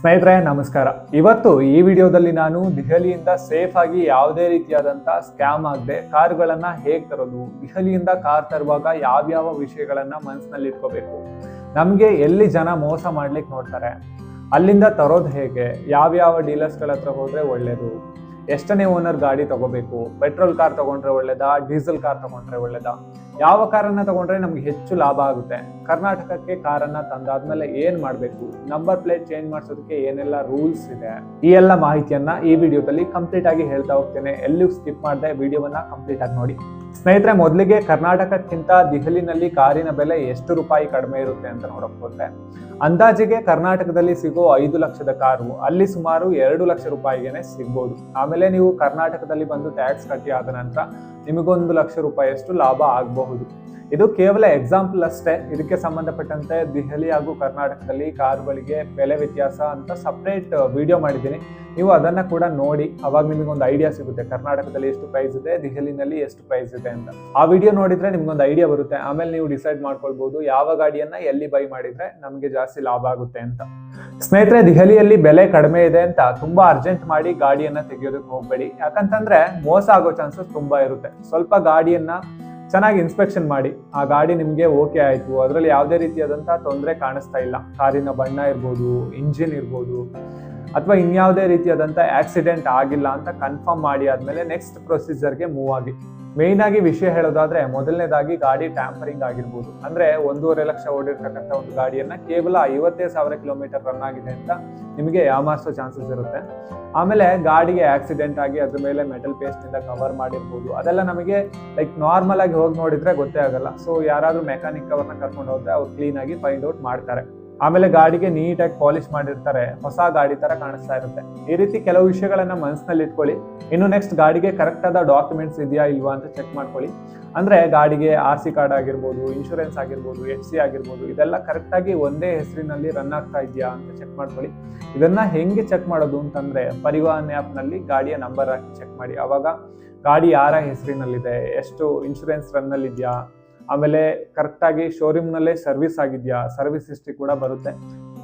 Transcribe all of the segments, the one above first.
ಸ್ನೇಹಿತರೆ, ನಮಸ್ಕಾರ. ಇವತ್ತು ಈ ವಿಡಿಯೋದಲ್ಲಿ ನಾನು ದೆಹಲಿಯಿಂದ ಸೇಫ್ ಆಗಿ ಯಾವುದೇ ರೀತಿಯಾದಂಥ ಸ್ಕ್ಯಾಮ್ ಆಗದೆ ಕಾರುಗಳನ್ನು ಹೇಗೆ ತರೋದು, ದೆಹಲಿಯಿಂದ ಕಾರ್ ತರುವಾಗ ಯಾವ್ಯಾವ ವಿಷಯಗಳನ್ನು ಮನಸ್ಸಿನಲ್ಲಿ ಇಟ್ಕೋಬೇಕು, ನಮಗೆ ಎಲ್ಲಿ ಜನ ಮೋಸ ಮಾಡ್ಲಿಕ್ಕೆ ನೋಡ್ತಾರೆ, ಅಲ್ಲಿಂದ ತರೋದು ಹೇಗೆ, ಯಾವ್ಯಾವ ಡೀಲರ್ಸ್ಗಳ ಹತ್ರ ಹೋದರೆ ಒಳ್ಳೆಯದು ಎಷ್ಟನೇ ಓನರ್ ಗಾಡಿ ತಗೋಬೇಕು ಪೆಟ್ರೋಲ್ ಕಾರ್ ತಗೊಂಡ್ರೆ ಒಳ್ಳೇದಾ ಡೀಸೆಲ್ ಕಾರ್ ತಗೊಂಡ್ರೆ ಒಳ್ಳೇದಾ ಯಾವ ಕಾರನ್ನ ತಗೊಂಡ್ರೆ ನಮ್ಗೆ ಹೆಚ್ಚು ಲಾಭ ಆಗುತ್ತೆ? ಕರ್ನಾಟಕಕ್ಕೆ ಕಾರನ್ನ ತಂದಾದ್ಮೇಲೆ ಏನ್ ಮಾಡ್ಬೇಕು? ನಂಬರ್ ಪ್ಲೇಟ್ ಚೇಂಜ್ ಮಾಡಿಸೋದಕ್ಕೆ ಏನೆಲ್ಲ ರೂಲ್ಸ್ ಇದೆ? ಈ ಎಲ್ಲ ಮಾಹಿತಿಯನ್ನ ಈ ವಿಡಿಯೋದಲ್ಲಿ ಕಂಪ್ಲೀಟ್ ಆಗಿ ಹೇಳ್ತಾ ಹೋಗ್ತೇನೆ. ಎಲ್ಲಿ ಸ್ಕಿಪ್ ಮಾಡದೆ ವಿಡಿಯೋವನ್ನ ಕಂಪ್ಲೀಟ್ ಆಗಿ ನೋಡಿ. ಸ್ನೇಹಿತರೆ, ಮೊದಲಿಗೆ ಕರ್ನಾಟಕಕ್ಕಿಂತ ದೆಹಲಿನಲ್ಲಿ ಕಾರಿನ ಬೆಲೆ ಎಷ್ಟು ರೂಪಾಯಿ ಕಡಿಮೆ ಇರುತ್ತೆ ಅಂತ ನೋಡಕ್ ಹೋದ್ರೆ ಅಂದಾಜಿಗೆ ಕರ್ನಾಟಕದಲ್ಲಿ ಸಿಗೋ ಐದು ಲಕ್ಷದ ಕಾರು, ಅಲ್ಲಿ ಸುಮಾರು ಎರಡು ಲಕ್ಷ ರೂಪಾಯಿಗೆನೆ ಸಿಗ್ಬೋದು. ಆಮೇಲೆ ನೀವು ಕರ್ನಾಟಕದಲ್ಲಿ ಬಂದು ಟ್ಯಾಕ್ಸ್ ಕಟ್ಟಿ ಆದ ನಂತರ ನಿಮಗೊಂದು ಲಕ್ಷ ರೂಪಾಯಿಯಷ್ಟು ಲಾಭ ಇದು ಕೇವಲ ಎಕ್ಸಾಂಪಲ್ ಅಷ್ಟೇ. ಇದಕ್ಕೆ ಸಂಬಂಧಪಟ್ಟಂತೆ ದೆಹಲಿ ಹಾಗೂ ಕರ್ನಾಟಕದಲ್ಲಿ ಕಾರುಗಳಿಗೆ ಬೆಲೆ ವ್ಯತ್ಯಾಸ ಅಂತ ಸಪ್ರೇಟ್ ವಿಡಿಯೋ ಮಾಡಿದ್ದೀನಿ. ನೀವು ಅದನ್ನ ಕೂಡ ನೋಡಿ. ಅವಾಗ ಒಂದು ಐಡಿಯಾ ಸಿಗುತ್ತೆ. ಕರ್ನಾಟಕದಲ್ಲಿ ಎಷ್ಟು ಪ್ರೈಸ್ ಇದೆ, ದೆಹಲಿನಲ್ಲಿ ಎಷ್ಟು ಪ್ರೈಸ್ ಇದೆ ಅಂತ. ಆ ವಿಡಿಯೋ ನೋಡಿದ್ರೆ ನಿಮ್ಗೊಂದು ಐಡಿಯಾ ಬರುತ್ತೆ. ಆಮೇಲೆ ನೀವು ಡಿಸೈಡ್ ಮಾಡ್ಕೊಳ್ಬೋದು ಯಾವ ಗಾಡಿಯನ್ನ ಎಲ್ಲಿ ಬೈ ಮಾಡಿದ್ರೆ ನಮಗೆ ಜಾಸ್ತಿ ಲಾಭ ಆಗುತ್ತೆ ಅಂತ. ಸ್ನೇಹಿತರೆ, ದೆಹಲಿಯಲ್ಲಿ ಬೆಲೆ ಕಡಿಮೆ ಇದೆ ಅಂತ ತುಂಬಾ ಅರ್ಜೆಂಟ್ ಮಾಡಿ ಗಾಡಿಯನ್ನ ತೆಗೆಯೋದಕ್ಕೆ ಹೋಗಬೇಡಿ. ಯಾಕಂತಂದ್ರೆ ಮೋಸ ಆಗೋ ಚಾನ್ಸಸ್ ತುಂಬಾ ಇರುತ್ತೆ. ಸ್ವಲ್ಪ ಗಾಡಿಯನ್ನ ಚೆನ್ನಾಗಿ ಇನ್ಸ್ಪೆಕ್ಷನ್ ಮಾಡಿ, ಆ ಗಾಡಿ ನಿಮಗೆ ಓಕೆ ಆಯಿತು. ಅದರಲ್ಲಿ ಯಾವುದೇ ರೀತಿಯಾದಂಥ ತೊಂದರೆ ಕಾಣಿಸ್ತಾ ಇಲ್ಲ. ಕಾರಿನ ಬಣ್ಣ ಇರ್ಬೋದು ಇಂಜಿನ್ ಇರ್ಬೋದು. ಅಥವಾ ಇನ್ಯಾವುದೇ ರೀತಿಯಾದಂಥ ಆಕ್ಸಿಡೆಂಟ್ ಆಗಿಲ್ಲ ಅಂತ ಕನ್ಫರ್ಮ್ ಮಾಡಿ ಆದಮೇಲೆ ನೆಕ್ಸ್ಟ್ ಪ್ರೊಸೀಜರ್ಗೆ ಮೂವ್ ಆಗಿ. ಮೇಯ್ನ್ ಆಗಿ ವಿಷಯ ಹೇಳೋದಾದ್ರೆ ಮೊದಲನೇದಾಗಿ ಗಾಡಿ ಟ್ಯಾಂಪರಿಂಗ್ ಆಗಿರ್ಬೋದು. ಅಂದ್ರೆ ಒಂದೂವರೆ ಲಕ್ಷ ಓಡಿರ್ತಕ್ಕಂಥ ಒಂದು ಗಾಡಿಯನ್ನ ಕೇವಲ ಐವತ್ತೇ ಸಾವಿರ ಕಿಲೋಮೀಟರ್ ರನ್ ಆಗಿದೆ ಅಂತ ನಿಮಗೆ ಯಾಮಾರಿಸೋ ಚಾನ್ಸಸ್ ಇರುತ್ತೆ. ಆಮೇಲೆ ಗಾಡಿಗೆ ಆಕ್ಸಿಡೆಂಟ್ ಆಗಿ ಅದ್ರ ಮೇಲೆ ಮೆಟಲ್ ಪೇಸ್ಟ್ ಇಂದ ಕವರ್ ಮಾಡಿರ್ಬೋದು. ಅದೆಲ್ಲ ನಮಗೆ ಲೈಕ್ ನಾರ್ಮಲ್ ಆಗಿ ಹೋಗಿ ನೋಡಿದ್ರೆ ಗೊತ್ತೇ ಆಗಲ್ಲ. ಸೊ ಯಾರಾದ್ರೂ ಮೆಕ್ಯಾನಿಕ್ ಅವ್ರನ್ನ ಕರ್ಕೊಂಡು ಹೋದ್ರೆ ಅವ್ರು ಕ್ಲೀನ್ ಆಗಿ ಫೈಂಡ್ ಔಟ್ ಮಾಡ್ತಾರೆ. ಆಮೇಲೆ ಗಾಡಿಗೆ ನೀಟಾಗಿ ಪಾಲಿಶ್ ಮಾಡಿರ್ತಾರೆ, ಹೊಸ ಗಾಡಿ ತರ ಕಾಣಿಸ್ತಾ ಇರುತ್ತೆ. ಈ ರೀತಿ ಕೆಲವು ವಿಷಯಗಳನ್ನ ಮನಸ್ಸಿನಲ್ಲಿ ಇಟ್ಕೊಳ್ಳಿ. ಇನ್ನು ನೆಕ್ಸ್ಟ್ ಗಾಡಿಗೆ ಕರೆಕ್ಟ್ ಆದ ಡಾಕ್ಯುಮೆಂಟ್ಸ್ ಇದೆಯಾ ಇಲ್ವಾ ಅಂತ ಚೆಕ್ ಮಾಡ್ಕೊಳ್ಳಿ. ಅಂದ್ರೆ ಗಾಡಿಗೆ ಆರ್ ಸಿ ಕಾರ್ಡ್ ಆಗಿರ್ಬೋದು ಇನ್ಶೂರೆನ್ಸ್ ಆಗಿರ್ಬೋದು ಎಫ್ ಸಿ ಆಗಿರ್ಬೋದು, ಇದೆಲ್ಲ ಕರೆಕ್ಟ್ ಆಗಿ ಒಂದೇ ಹೆಸರಿನಲ್ಲಿ ರನ್ ಆಗ್ತಾ ಇದೆಯಾ ಅಂತ ಚೆಕ್ ಮಾಡ್ಕೊಳ್ಳಿ. ಇದನ್ನ ಹೆಂಗೆ ಚೆಕ್ ಮಾಡೋದು ಅಂತಂದ್ರೆ ಪರಿವಾಹನ್ ಆ್ಯಪ್ನಲ್ಲಿ ಗಾಡಿಯ ನಂಬರ್ ಹಾಕಿ ಚೆಕ್ ಮಾಡಿ. ಅವಾಗ ಗಾಡಿ ಯಾರ ಹೆಸರಿನಲ್ಲಿದೆ, ಎಷ್ಟು ಇನ್ಶೂರೆನ್ಸ್ ರನ್ ಅಲ್ಲಿ ಇದೆಯಾ ಆಮೇಲೆ ಕರೆಕ್ಟಾಗಿ ಶೋರೂಮ್ ನಲ್ಲೇ ಸರ್ವಿಸ್ ಆಗಿದೆಯಾ? ಸರ್ವಿಸ್ ಹಿಸ್ಟ್ರಿ ಕೂಡ ಬರುತ್ತೆ.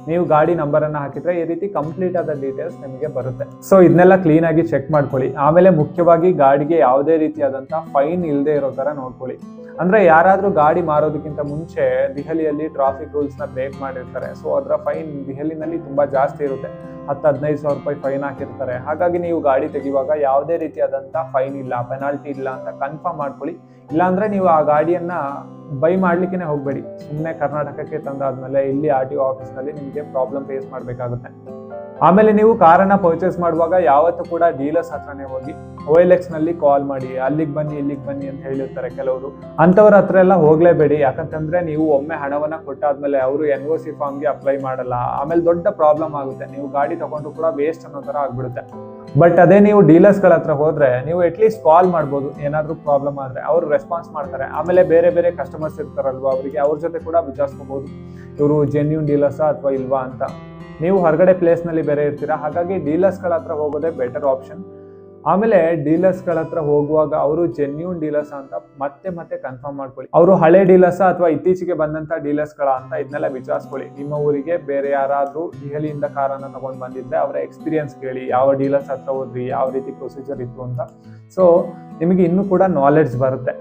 ನೀವು ಗಾಡಿ ನಂಬರ್ ಅನ್ನ ಹಾಕಿದ್ರೆ ಈ ರೀತಿ ಕಂಪ್ಲೀಟ್ ಆದ ಡೀಟೇಲ್ಸ್ ನಿಮಗೆ ಬರುತ್ತೆ. ಸೊ ಇದನ್ನೆಲ್ಲ ಕ್ಲೀನ್ ಆಗಿ ಚೆಕ್ ಮಾಡ್ಕೊಳ್ಳಿ. ಆಮೇಲೆ ಮುಖ್ಯವಾಗಿ ಗಾಡಿಗೆ ಯಾವುದೇ ರೀತಿಯಾದಂಥ ಫೈನ್ ಇಲ್ಲದೆ ಇರೋ ತರ ನೋಡ್ಕೊಳ್ಳಿ. ಅಂದ್ರೆ ಯಾರಾದ್ರೂ ಗಾಡಿ ಮಾರೋದಕ್ಕಿಂತ ಮುಂಚೆ ದೆಹಲಿಯಲ್ಲಿ ಟ್ರಾಫಿಕ್ ರೂಲ್ಸ್ನ ಬ್ರೇಕ್ ಮಾಡಿರ್ತಾರೆ. ಸೊ ಅದರ ಫೈನ್ ದೆಹಲಿನಲ್ಲಿ ತುಂಬಾ ಜಾಸ್ತಿ ಇರುತ್ತೆ. ಹತ್ತು, ಹದಿನೈದು ಸಾವಿರ ರೂಪಾಯಿ ಫೈನ್ ಹಾಕಿರ್ತಾರೆ. ಹಾಗಾಗಿ ನೀವು ಗಾಡಿ ತೆಗೆಯುವಾಗ ಯಾವುದೇ ರೀತಿಯಾದಂಥ ಫೈನ್ ಇಲ್ಲ ಪೆನಾಲ್ಟಿ ಇಲ್ಲ ಅಂತ ಕನ್ಫರ್ಮ್ ಮಾಡ್ಕೊಳ್ಳಿ. ಇಲ್ಲಾಂದ್ರೆ ನೀವು ಆ ಗಾಡಿಯನ್ನ ಬೈ ಮಾಡ್ಲಿಕ್ಕೆ ಹೋಗಬೇಡಿ. ಸುಮ್ಮನೆ ಕರ್ನಾಟಕಕ್ಕೆ ತಂದಾದ್ಮೇಲೆ ಇಲ್ಲಿ ಆರ್ ಟಿ ಒ ಆಫೀಸ್ನಲ್ಲಿ ನಿಮಗೆ ಪ್ರಾಬ್ಲಮ್ ಫೇಸ್ ಮಾಡಬೇಕಾಗುತ್ತೆ. ಆಮೇಲೆ ನೀವು ಕಾರನ್ನ ಪರ್ಚೇಸ್ ಮಾಡುವಾಗ ಯಾವತ್ತೂ ಕೂಡ ಡೀಲರ್ಸ್ ಹತ್ರನೇ ಹೋಗಿ ಓ ಎಕ್ಸ್ನಲ್ಲಿ ಕಾಲ್ ಮಾಡಿ, ಅಲ್ಲಿಗೆ ಬನ್ನಿ, ಇಲ್ಲಿಗೆ ಬನ್ನಿ ಅಂತ ಹೇಳಿರ್ತಾರೆ ಕೆಲವರು. ಅಂಥವ್ರ ಹತ್ರ ಎಲ್ಲ ಹೋಗ್ಲೇಬೇಡಿ. ಯಾಕಂತಂದ್ರೆ ನೀವು ಒಮ್ಮೆ ಹಣವನ್ನ ಕೊಟ್ಟಾದ್ಮೇಲೆ ಅವರು ಎನ್ ಒ ಸಿ ಫಾರ್ಮ್ಗೆ ಅಪ್ಲೈ ಮಾಡಲ್ಲ. ಆಮೇಲೆ ದೊಡ್ಡ ಪ್ರಾಬ್ಲಮ್ ಆಗುತ್ತೆ. ನೀವು ಗಾಡಿ ತಗೊಂಡು ಕೂಡ ವೇಸ್ಟ್ ಅನ್ನೋ ತರ ಆಗ್ಬಿಡುತ್ತೆ. ಬಟ್ ಅದೇ ನೀವು ಡೀಲರ್ಸ್ಗಳ ಹತ್ರ ಹೋದ್ರೆ ನೀವು ಅಟ್ಲೀಸ್ಟ್ ಕಾಲ್ ಮಾಡ್ಬೋದು. ಏನಾದರೂ ಪ್ರಾಬ್ಲಮ್ ಆದ್ರೆ ಅವರು ರೆಸ್ಪಾನ್ಸ್ ಮಾಡ್ತಾರೆ. ಆಮೇಲೆ ಬೇರೆ ಬೇರೆ ಕಸ್ಟಮರ್ಸ್ ಇರ್ತಾರಲ್ವಾ, ಅವರಿಗೆ ಅವ್ರ ಜೊತೆ ಕೂಡ ವಿಚಾರಿಸ್ಕೋಬಹುದು ಇವರು ಜೆನ್ಯೂನ್ ಡೀಲರ್ಸಾ ಅಥವಾ ಇಲ್ವಾ ಅಂತ. ನೀವು ಹೊರಗಡೆ ಪ್ಲೇಸ್ನಲ್ಲಿ ಬೇರೆ ಇರ್ತೀರಾ? ಹಾಗಾಗಿ ಡೀಲರ್ಸ್ಗಳ ಹತ್ರ ಹೋಗೋದೇ ಬೆಟರ್ ಆಪ್ಷನ್ ಆಮೇಲೆ ಡೀಲರ್ಸ್ಗಳ ಹತ್ರ ಹೋಗುವಾಗ ಅವರು ಜೆನ್ಯೂನ್ ಡೀಲರ್ಸ್ ಅಂತ ಮತ್ತೆ ಮತ್ತೆ ಕನ್ಫರ್ಮ್ ಮಾಡ್ಕೊಳ್ಳಿ. ಅವರು ಹಳೆ ಡೀಲರ್ಸ್ ಅಥವಾ ಇತ್ತೀಚೆಗೆ ಬಂದಂತ ಡೀಲರ್ಸ್ಗಳ ಅಂತ ಇದನ್ನೆಲ್ಲ ವಿಚಾರಿಸ್ಕೊಳ್ಳಿ. ನಿಮ್ಮ ಊರಿಗೆ ಬೇರೆ ಯಾರಾದರೂ ದೆಹಲಿಯಿಂದ ಕಾರನ್ನ ತಗೊಂಡು ಬಂದಿದ್ರೆ ಅವರ ಎಕ್ಸ್ಪೀರಿಯನ್ಸ್ ಕೇಳಿ, ಯಾವ ಡೀಲರ್ಸ್ ಹತ್ರ ಹೋದ್ರಿ, ಯಾವ ರೀತಿ ಪ್ರೊಸೀಜರ್ ಇತ್ತು ಅಂತ. ಸೊ ನಿಮಗೆ ಇನ್ನೂ ಕೂಡ ನಾಲೆಡ್ಜ್ ಬರುತ್ತೆ.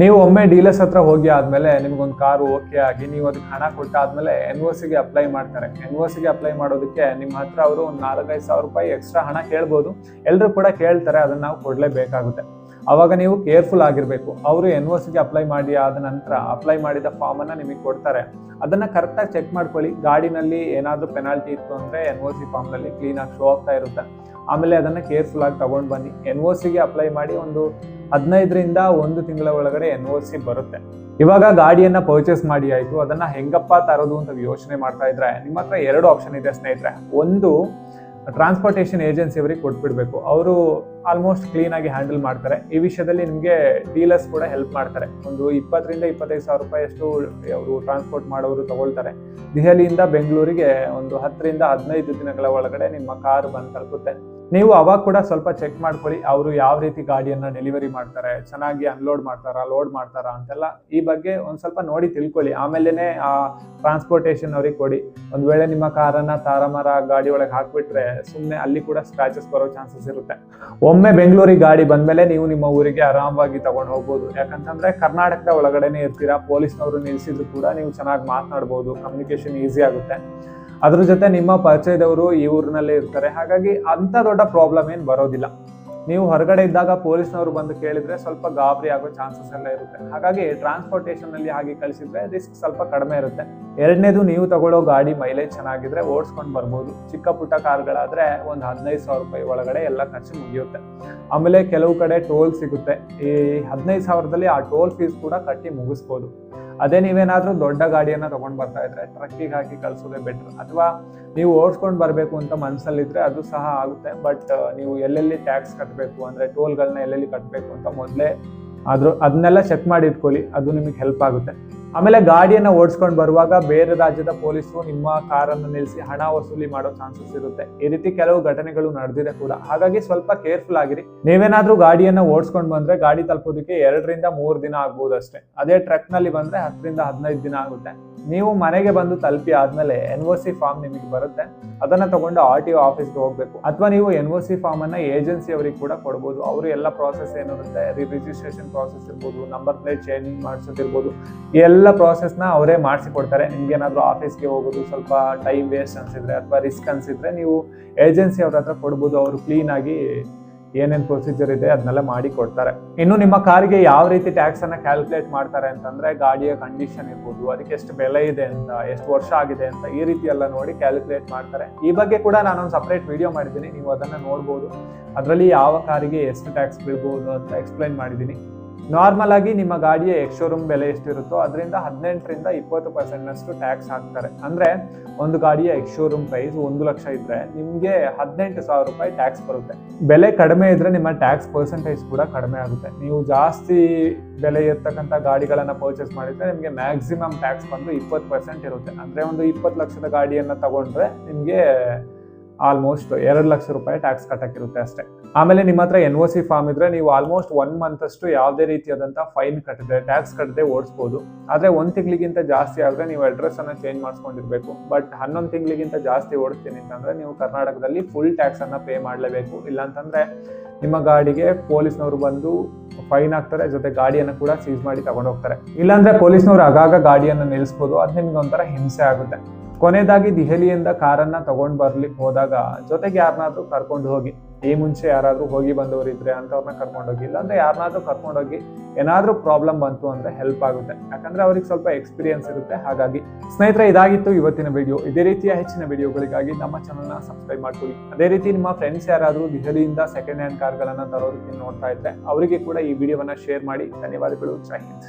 ನೀವು ಒಮ್ಮೆ ಡೀಲರ್ಸ್ ಹತ್ರ ಹೋಗಿ ಆದ್ಮೇಲೆ ನಿಮ್ಗೊಂದು ಕಾರು ಓಕೆ ಆಗಿ ನೀವು ಅದಕ್ಕೆ ಹಣ ಕೊಟ್ಟಾದ್ಮೇಲೆ ಎನ್ ಒ ಸಿಗೆ ಅಪ್ಲೈ ಮಾಡ್ತಾರೆ. ಎನ್ ಒ ಸಿಗೆ ಅಪ್ಲೈ ಮಾಡೋದಕ್ಕೆ ನಿಮ್ಮ ಹತ್ರ ಅವರು ಒಂದು ನಾಲ್ಕೈದು ಸಾವಿರ ರೂಪಾಯಿ ಎಕ್ಸ್ಟ್ರಾ ಹಣ ಕೇಳ್ಬೋದು ಎಲ್ಲರೂ ಕೂಡ ಕೇಳ್ತಾರೆ, ಅದನ್ನ ನಾವು ಕೊಡಲೇಬೇಕಾಗುತ್ತೆ. ಅವಾಗ ನೀವು ಕೇರ್ಫುಲ್ ಆಗಿರಬೇಕು. ಅವರು ಎನ್ ಒ ಸಿಗೆ ಅಪ್ಲೈ ಮಾಡಿ ಆದ ನಂತರ ಅಪ್ಲೈ ಮಾಡಿದ ಫಾರ್ಮ್ ಅನ್ನ ನಿಮಗೆ ಕೊಡ್ತಾರೆ. ಅದನ್ನ ಕರೆಕ್ಟಾಗಿ ಚೆಕ್ ಮಾಡ್ಕೊಳ್ಳಿ. ಗಾಡಿನಲ್ಲಿ ಏನಾದರೂ ಪೆನಾಲ್ಟಿ ಇತ್ತು ಅಂದ್ರೆ ಎನ್ ಒ ಸಿ ಫಾರ್ಮ್ ಕ್ಲೀನಾಗಿ ಶೋ ಆಗ್ತಾ ಇರುತ್ತೆ. ಆಮೇಲೆ ಅದನ್ನ ಕೇರ್ಫುಲ್ ಆಗಿ ತಗೊಂಡ್ ಬನ್ನಿ. ಎನ್ ಒ ಸಿಗೆ ಅಪ್ಲೈ ಮಾಡಿ ಒಂದು ಹದಿನೈದರಿಂದ ಒಂದು ತಿಂಗಳ ಒಳಗಡೆ ಎನ್ ಒ ಸಿ ಬರುತ್ತೆ. ಇವಾಗ ಗಾಡಿಯನ್ನ ಪರ್ಚೇಸ್ ಮಾಡಿ, ಆಯ್ತು. ಅದನ್ನ ಹೆಂಗಪ್ಪ ತರೋದು ಅಂತ ಯೋಚನೆ ಮಾಡ್ತಾ ಇದ್ರೆ, ನಿಮ್ಮ ಹತ್ರ ಎರಡು ಆಪ್ಷನ್ ಇದೆ ಸ್ನೇಹಿತರೆ. ಒಂದು ಟ್ರಾನ್ಸ್ಪೋರ್ಟೇಷನ್ ಏಜೆನ್ಸಿ ಅವರಿಗೆ ಕೊಟ್ಬಿಡ್ಬೇಕು. ಅವರು ಆಲ್ಮೋಸ್ಟ್ ಕ್ಲೀನ್ ಆಗಿ ಹ್ಯಾಂಡಲ್ ಮಾಡ್ತಾರೆ. ಈ ವಿಷಯದಲ್ಲಿ ನಿಮಗೆ ಡೀಲರ್ಸ್ ಕೂಡ ಹೆಲ್ಪ್ ಮಾಡ್ತಾರೆ. ಒಂದು ಇಪ್ಪತ್ತರಿಂದ ಇಪ್ಪತ್ತೈದು ಸಾವಿರ ರೂಪಾಯಿ ಅಷ್ಟು ಅವರು ಟ್ರಾನ್ಸ್ಪೋರ್ಟ್ ಮಾಡೋರು ತಗೊಳ್ತಾರೆ. ದೆಹಲಿಯಿಂದ ಬೆಂಗಳೂರಿಗೆ ಒಂದು ಹತ್ತರಿಂದ ಹದಿನೈದು ದಿನಗಳ ಒಳಗಡೆ ನಿಮ್ಮ ಕಾರ್ ಬಂದು ತಲುಪುತ್ತೆ. ನೀವು ಅವಾಗ ಕೂಡ ಸ್ವಲ್ಪ ಚೆಕ್ ಮಾಡ್ಕೊಳ್ಳಿ, ಅವರು ಯಾವ ರೀತಿ ಗಾಡಿಯನ್ನ ಡೆಲಿವರಿ ಮಾಡ್ತಾರೆ, ಚೆನ್ನಾಗಿ ಅನ್ಲೋಡ್ ಮಾಡ್ತಾರಾ ಲೋಡ್ ಮಾಡ್ತಾರಾ ಅಂತೆಲ್ಲ ಈ ಬಗ್ಗೆ ಒಂದ್ ಸ್ವಲ್ಪ ನೋಡಿ ತಿಳ್ಕೊಳ್ಳಿ. ಆಮೇಲೆನೆ ಆ ಟ್ರಾನ್ಸ್ಪೋರ್ಟೇಷನ್ ಅವ್ರಿಗೆ ಕೊಡಿ. ಒಂದ್ ವೇಳೆ ನಿಮ್ಮ ಕಾರನ್ನ ತಾರಮಾರ ಗಾಡಿ ಒಳಗೆ ಹಾಕ್ಬಿಟ್ರೆ ಸುಮ್ಮನೆ ಅಲ್ಲಿ ಕೂಡ ಸ್ಕ್ರಾಚಸ್ ಬರೋ ಚಾನ್ಸಸ್ ಇರುತ್ತೆ. ಒಮ್ಮೆ ಬೆಂಗಳೂರಿಗೆ ಗಾಡಿ ಬಂದ್ಮೇಲೆ ನೀವು ನಿಮ್ಮ ಊರಿಗೆ ಆರಾಮವಾಗಿ ತಗೊಂಡು ಹೋಗ್ಬೋದು. ಯಾಕಂತಂದ್ರೆ ಕರ್ನಾಟಕದ ಒಳಗಡೆನೆ ಇರ್ತೀರಾ, ಪೊಲೀಸ್ನವರು ನಿಲ್ಸಿದ್ರು ಕೂಡ ನೀವು ಚೆನ್ನಾಗಿ ಮಾತನಾಡ್ಬೋದು ಕಮ್ಯುನಿಕೇಶನ್ ಈಸಿ ಆಗುತ್ತೆ. ಅದ್ರ ಜೊತೆ ನಿಮ್ಮ ಪರಿಚಯದವರು ಈ ಊರಿನಲ್ಲೇ ಇರ್ತಾರೆ. ಹಾಗಾಗಿ ಅಂತ ದೊಡ್ಡ ಪ್ರಾಬ್ಲಮ್ ಏನು ಬರೋದಿಲ್ಲ. ನೀವು ಹೊರಗಡೆ ಇದ್ದಾಗ ಪೊಲೀಸ್ನವರು ಬಂದು ಕೇಳಿದ್ರೆ ಸ್ವಲ್ಪ ಗಾಬರಿ ಆಗೋ ಚಾನ್ಸಸ್ ಎಲ್ಲ ಇರುತ್ತೆ. ಹಾಗಾಗಿ ಟ್ರಾನ್ಸ್ಪೋರ್ಟೇಷನ್ ಅಲ್ಲಿ ಹಾಗೆ ಕಳಿಸಿದ್ರೆ ರಿಸ್ಕ್ ಸ್ವಲ್ಪ ಕಡಿಮೆ ಇರುತ್ತೆ. ಎರಡನೇದು ನೀವು ತಗೊಳ್ಳೋ ಗಾಡಿ ಮೈಲೇಜ್ ಚೆನ್ನಾಗಿದ್ರೆ ಓಡಿಸ್ಕೊಂಡು ಬರ್ಬೋದು. ಚಿಕ್ಕ ಪುಟ್ಟ ಕಾರ್ಗಳಾದ್ರೆ ಒಂದು ಹದಿನೈದು ಸಾವಿರ ರೂಪಾಯಿ ಒಳಗಡೆ ಎಲ್ಲ ಖರ್ಚು ಮುಗಿಯುತ್ತೆ. ಆಮೇಲೆ ಕೆಲವು ಕಡೆ ಟೋಲ್ ಸಿಗುತ್ತೆ. ಈ ಹದಿನೈದು ಸಾವಿರದಲ್ಲಿ ಆ ಟೋಲ್ ಫೀಸ್ ಕೂಡ ಕಟ್ಟಿ ಮುಗಿಸ್ಬೋದು. ಅದೇ ನೀವೇನಾದ್ರೂ ದೊಡ್ಡ ಗಾಡಿಯನ್ನ ತಗೊಂಡ್ ಬರ್ತಾ ಇದ್ರೆ ಟ್ರಕ್ಕಿಗೆ ಹಾಕಿ ಕಳ್ಸೋದೇ ಬೆಟರ್ ಅಥವಾ ನೀವು ಓಡಿಸ್ಕೊಂಡು ಬರಬೇಕು ಅಂತ ಮನಸ್ಸಲ್ಲಿದ್ರೆ ಅದು ಸಹ ಆಗುತ್ತೆ. ಬಟ್ ನೀವು ಎಲ್ಲೆಲ್ಲಿ ಟ್ಯಾಕ್ಸ್ ಕಟ್ಟಬೇಕು ಅಂದ್ರೆ ಟೋಲ್ಗಳನ್ನ ಎಲ್ಲೆಲ್ಲಿ ಕಟ್ಟಬೇಕು ಅಂತ ಮೊದಲೇ ಆದ್ರೂ ಅದನ್ನೆಲ್ಲ ಚೆಕ್ ಮಾಡಿ ಇಟ್ಕೊಳ್ಳಿ. ಅದು ನಿಮಗೆ ಹೆಲ್ಪ್ ಆಗುತ್ತೆ. ಆಮೇಲೆ ಗಾಡಿಯನ್ನ ಓಡಿಸ್ಕೊಂಡು ಬರುವಾಗ ಬೇರೆ ರಾಜ್ಯದ ಪೊಲೀಸರು ನಿಮ್ಮ ಕಾರನ್ನು ನಿಲ್ಲಿಸಿ ಹಣ ವಸೂಲಿ ಮಾಡೋ ಚಾನ್ಸಸ್ ಇರುತ್ತೆ. ಈ ರೀತಿ ಕೆಲವು ಘಟನೆಗಳು ನಡೆದಿದೆ ಕೂಡ. ಹಾಗಾಗಿ ಸ್ವಲ್ಪ ಕೇರ್ಫುಲ್ ಆಗಿರಿ. ನೀವೇನಾದ್ರೂ ಗಾಡಿಯನ್ನ ಓಡಿಸ್ಕೊಂಡು ಬಂದ್ರೆ ಗಾಡಿ ತಲುಪೋದಕ್ಕೆ ಎರಡರಿಂದ ಮೂರು ದಿನ ಆಗ್ಬೋದು ಅಷ್ಟೇ ಅದೇ ಟ್ರಕ್ನಲ್ಲಿ ಬಂದ್ರೆ ಹತ್ತರಿಂದ ಹದಿನೈದು ದಿನ ಆಗುತ್ತೆ. ನೀವು ಮನೆಗೆ ಬಂದು ತಲುಪಿ ಆದ್ಮೇಲೆ ಎನ್ ಒ ಸಿ ಫಾರ್ಮ್ ನಿಮಗೆ ಬರುತ್ತೆ. ಅದನ್ನ ತಗೊಂಡು ಆರ್ ಟಿ ಒ ಆಫೀಸ್ಗೆ ಹೋಗ್ಬೇಕು. ಅಥವಾ ನೀವು ಎನ್ ಒ ಸಿ ಫಾರ್ಮ್ ಅನ್ನ ಏಜೆನ್ಸಿ ಅವರಿಗೆ ಕೂಡ ಕೊಡ್ಬೋದು. ಅವರು ಎಲ್ಲ ಪ್ರಾಸೆಸ್ ಏನಿರುತ್ತೆ ರಿಜಿಸ್ಟ್ರೇಷನ್ ಪ್ರಾಸೆಸ್ ಇರ್ಬೋದು ನಂಬರ್ ಪ್ಲೇಟ್ ಚೇಂಜ್ ಮಾಡಿಸೋದಿರ್ಬೋದು. ಈ ಎಲ್ಲ ಪ್ರಾಸೆಸ್ನ ಅವರೇ ಮಾಡಿಸಿಕೊಡ್ತಾರೆ. ನಿಮ್ಗೆ ಏನಾದರೂ ಆಫೀಸ್ಗೆ ಹೋಗೋದು ಸ್ವಲ್ಪ ಟೈಮ್ ವೇಸ್ಟ್ ಅನ್ಸಿದ್ರೆ ಅಥವಾ ರಿಸ್ಕ್ ಅನ್ಸಿದ್ರೆ ನೀವು ಏಜೆನ್ಸಿ ಅವ್ರ ಹತ್ರ ಕೊಡ್ಬೋದು. ಅವರು ಕ್ಲೀನ್ ಆಗಿ ಏನೇನ್ ಪ್ರೊಸೀಜರ್ ಇದೆ ಅದನ್ನೆಲ್ಲ ಮಾಡಿ ಕೊಡ್ತಾರೆ. ಇನ್ನು ನಿಮ್ಮ ಕಾರಿಗೆ ಯಾವ ರೀತಿ ಟ್ಯಾಕ್ಸ್ ಅನ್ನ ಕ್ಯಾಲ್ಕುಲೇಟ್ ಮಾಡ್ತಾರೆ ಅಂತಂದ್ರೆ ಗಾಡಿಯ ಕಂಡೀಷನ್ ಇರ್ಬೋದು, ಅದಕ್ಕೆ ಎಷ್ಟು ಬೆಲೆ ಇದೆ ಅಂತ, ಎಷ್ಟು ವರ್ಷ ಆಗಿದೆ ಅಂತ ಈ ರೀತಿ ಎಲ್ಲ ನೋಡಿ ಕ್ಯಾಲ್ಕುಲೇಟ್ ಮಾಡ್ತಾರೆ. ಈ ಬಗ್ಗೆ ಕೂಡ ನಾನೊಂದು ಸಪ್ರೇಟ್ ವಿಡಿಯೋ ಮಾಡಿದ್ದೀನಿ. ನೀವು ಅದನ್ನ ನೋಡ್ಬೋದು. ಅದರಲ್ಲಿ ಯಾವ ಕಾರಿಗೆ ಎಷ್ಟು ಟ್ಯಾಕ್ಸ್ ಬೀಳ್ಬೋದು ಅಂತ ಎಕ್ಸ್ಪ್ಲೈನ್ ಮಾಡಿದ್ದೀನಿ. ನಾರ್ಮಲ್ ಆಗಿ ನಿಮ್ಮ ಗಾಡಿಯ ಎಕ್ಸ್ ಶೋರೂಮ್ ಬೆಲೆ ಎಷ್ಟಿರುತ್ತೋ ಅದರಿಂದ ಹದಿನೆಂಟರಿಂದ ಇಪ್ಪತ್ತು ಪರ್ಸೆಂಟ್ನಷ್ಟು ಟ್ಯಾಕ್ಸ್ ಹಾಕ್ತಾರೆ. ಅಂದರೆ ಒಂದು ಗಾಡಿಯ ಎಕ್ಸ್ ಶೋರೂಮ್ ಪ್ರೈಸ್ ಒಂದು ಲಕ್ಷ ಇದ್ದರೆ ನಿಮಗೆ ಹದಿನೆಂಟು ಸಾವಿರ ರೂಪಾಯಿ ಟ್ಯಾಕ್ಸ್ ಬರುತ್ತೆ. ಬೆಲೆ ಕಡಿಮೆ ಇದ್ರೆ ನಿಮ್ಮ ಟ್ಯಾಕ್ಸ್ ಪರ್ಸೆಂಟೇಜ್ ಕೂಡ ಕಡಿಮೆ ಆಗುತ್ತೆ. ನೀವು ಜಾಸ್ತಿ ಬೆಲೆ ಇರ್ತಕ್ಕಂಥ ಗಾಡಿಗಳನ್ನು ಪರ್ಚೇಸ್ ಮಾಡಿದರೆ ನಿಮಗೆ ಮ್ಯಾಕ್ಸಿಮಮ್ ಟ್ಯಾಕ್ಸ್ ಬಂದು ಇಪ್ಪತ್ತು ಪರ್ಸೆಂಟ್ ಇರುತ್ತೆ. ಅಂದರೆ ಒಂದು ಇಪ್ಪತ್ತು ಲಕ್ಷದ ಗಾಡಿಯನ್ನು ತಗೊಂಡ್ರೆ ನಿಮಗೆ ಆಲ್ಮೋಸ್ಟ್ ಎರಡು ಲಕ್ಷ ರೂಪಾಯಿ ಟ್ಯಾಕ್ಸ್ ಕಟ್ಟಕ್ಕಿರುತ್ತೆ ಅಷ್ಟೇ. ಆಮೇಲೆ ನಿಮ್ಮ ಹತ್ರ ಎನ್ ಒ ಸಿ ಫಾರ್ಮ್ ಇದ್ರೆ ನೀವು ಆಲ್ಮೋಸ್ಟ್ ಒನ್ ಮಂತ್ ಅಷ್ಟು ಯಾವುದೇ ರೀತಿಯಾದಂಥ ಫೈನ್ ಕಟ್ಟದೆ ಟ್ಯಾಕ್ಸ್ ಕಟ್ಟದೆ ಓಡಿಸ್ಬೋದು. ಆದ್ರೆ ಒಂದು ತಿಂಗಳಿಗಿಂತ ಜಾಸ್ತಿ ಆದರೆ ನೀವು ಅಡ್ರೆಸ್ ಅನ್ನ ಚೇಂಜ್ ಮಾಡಿಸ್ಕೊಂಡಿರ್ಬೇಕು. ಬಟ್ ಹನ್ನೊಂದು ತಿಂಗಳಿಗಿಂತ ಜಾಸ್ತಿ ಓಡಿಸ್ತೀನಿ ಅಂತಂದ್ರೆ ನೀವು ಕರ್ನಾಟಕದಲ್ಲಿ ಫುಲ್ ಟ್ಯಾಕ್ಸ್ ಅನ್ನ ಪೇ ಮಾಡಲೇಬೇಕು. ಇಲ್ಲಾಂತಂದರೆ ನಿಮ್ಮ ಗಾಡಿಗೆ ಪೊಲೀಸ್ನವರು ಬಂದು ಫೈನ್ ಹಾಕ್ತಾರೆ ಜೊತೆ ಗಾಡಿಯನ್ನು ಕೂಡ ಸೀಸ್ ಮಾಡಿ ತಗೊಂಡೋಗ್ತಾರೆ. ಇಲ್ಲಾಂದ್ರೆ ಪೊಲೀಸ್ನವರು ಆಗಾಗ ಗಾಡಿಯನ್ನು ನಿಲ್ಲಿಸ್ಬೋದು ಅದು ನಿಮ್ಗೆ ಒಂಥರ ಹಿಂಸೆ ಆಗುತ್ತೆ. ಕೊನೆಯದಾಗಿ ದೆಹಲಿಯಿಂದ ಕಾರನ್ನ ತಗೊಂಡು ಬರ್ಲಿಕ್ಕೆ ಹೋದಾಗ ಜೊತೆಗೆ ಯಾರನ್ನಾದ್ರೂ ಕರ್ಕೊಂಡು ಹೋಗಿ, ಈ ಮುಂಚೆ ಯಾರಾದರೂ ಹೋಗಿ ಬಂದವರು ಇದ್ರೆ ಅಂತವ್ರನ್ನ ಕರ್ಕೊಂಡು ಹೋಗಿ, ಇಲ್ಲಾಂದ್ರೆ ಯಾರನ್ನಾದ್ರೂ ಕರ್ಕೊಂಡು ಹೋಗಿ ಏನಾದ್ರೂ ಪ್ರಾಬ್ಲಮ್ ಬಂತು ಅಂದ್ರೆ ಹೆಲ್ಪ್ ಆಗುತ್ತೆ. ಯಾಕಂದ್ರೆ ಅವ್ರಿಗೆ ಸ್ವಲ್ಪ ಎಕ್ಸ್ಪೀರಿಯನ್ಸ್ ಇರುತ್ತೆ. ಹಾಗಾಗಿ ಸ್ನೇಹಿತರೆ, ಇದಾಗಿತ್ತು ಇವತ್ತಿನ ವಿಡಿಯೋ ಇದೇ ರೀತಿಯ ಹೆಚ್ಚಿನ ವಿಡಿಯೋಗಳಿಗಾಗಿ ನಮ್ಮ ಚಾನಲ್ನ ಸಬ್ಸ್ಕ್ರೈಬ್ ಮಾಡ್ಕೊಳ್ಳಿ. ಅದೇ ರೀತಿ ನಿಮ್ಮ ಫ್ರೆಂಡ್ಸ್ ಯಾರಾದರೂ ದೆಹಲಿಯಿಂದ ಸೆಕೆಂಡ್ ಹ್ಯಾಂಡ್ ಕಾರ್ಗಳನ್ನು ತರೋದಕ್ಕೆ ನೋಡ್ತಾ ಇದ್ರೆ ಅವರಿಗೆ ಕೂಡ ಈ ವಿಡಿಯೋವನ್ನ ಶೇರ್ ಮಾಡಿ. ಧನ್ಯವಾದಗಳು. ಜೈ ಹಿಂದ್.